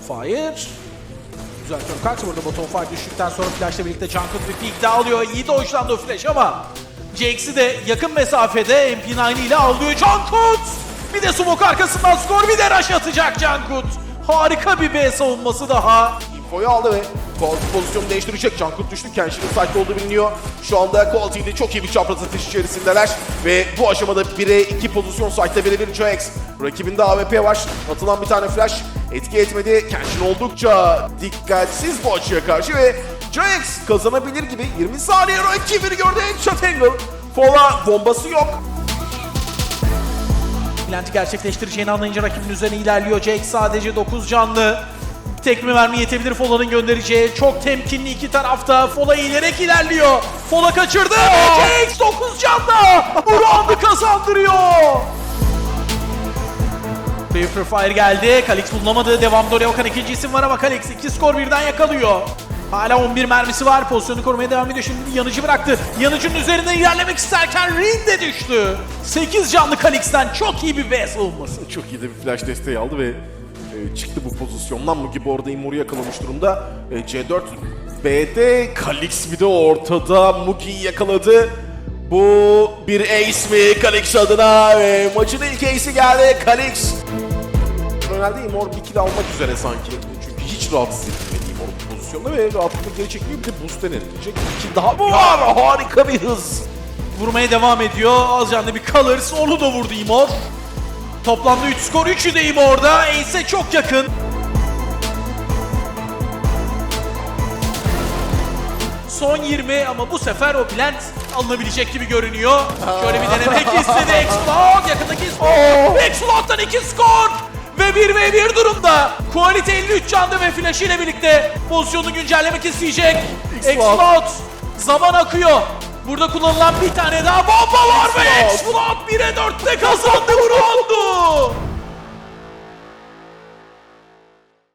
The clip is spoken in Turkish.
Fire. Güzel turn kart. Burada Bottom Fire düştükten sonra flashla birlikte Junkut bir daha alıyor. İyi de hoşlandı o flash ama Jax'i de yakın mesafede MP9 ile alıyor Junkut. Bir de smoke arkasından skor bir de rush atacak Junkut. Harika bir B savunması daha. Infoyu aldı ve pozisyonu değiştirecek. Cankut düştü. Kenshin'in site'de olduğu biliniyor. Şu anda Quality ile çok iyi bir çapraz atış içerisindeler. Ve bu aşamada 1'e 2 pozisyon site'de verebilir Jax. Rakibinde AWP var. Atılan bir tane flash etki etmedi. Kenshin oldukça dikkatsiz bu açıya karşı ve Jax kazanabilir gibi 20 saniye rakibini gördü. Headshot angle. Fola bombası yok. Plant'i gerçekleştireceğini anlayınca rakibin üzerine ilerliyor. Jax sadece 9 canlı. Tekme mermi yetebilir Fola'nın göndereceği. Çok temkinli iki tarafta. Fola eğilerek ilerliyor. Fola kaçırdı. Jax 9 canlı. Bu roundu kazandırıyor. Paper Fire geldi. Kalix bulunamadı. Devamda oraya bakan ikinci isim var ama Kalix iki skor birden yakalıyor. Hala 11 mermisi var. Pozisyonu korumaya devam ediyor. Şimdi yanıcı bıraktı. Yanıcının üzerinden ilerlemek isterken Rin de düştü. 8 canlı Kalix'ten çok iyi bir B savunması. Çok iyi de bir flash desteği aldı ve e, çıktı bu pozisyondan. Mugi bu arada Imor'u yakalamış durumda. E, C4 B'de Kalix bir de ortada Mugi'yi yakaladı. Bu bir ace mi Kalix adına ve maçın ilk ace'i geldi Kalix. Genelde Imor bir kill almak üzere sanki. Çünkü hiç rahatsız edilmedi Imor bu pozisyonda ve rahatlıkla geri çekiliyor. Bir de boost denilecek. Bir kill daha var. Harika bir hız. Vurmaya devam ediyor. Az canlı bir Colors. Onu da vurdu Imor. Toplamda 3 skor. 3'ü de Imor'da. Ace'e çok yakın. Son 20 ama bu sefer o plant alınabilecek gibi görünüyor. Şöyle bir denemek istedi. Explode yakındaki skor. Explode'dan 2 skor. Ve 1 ve 1 durumda. Quality 53 canlı ve flash ile birlikte pozisyonu güncellemek isteyecek. Explode. Zaman akıyor. Burada kullanılan bir tane daha bomba var ve Explode 1'e 4'te kazandı bu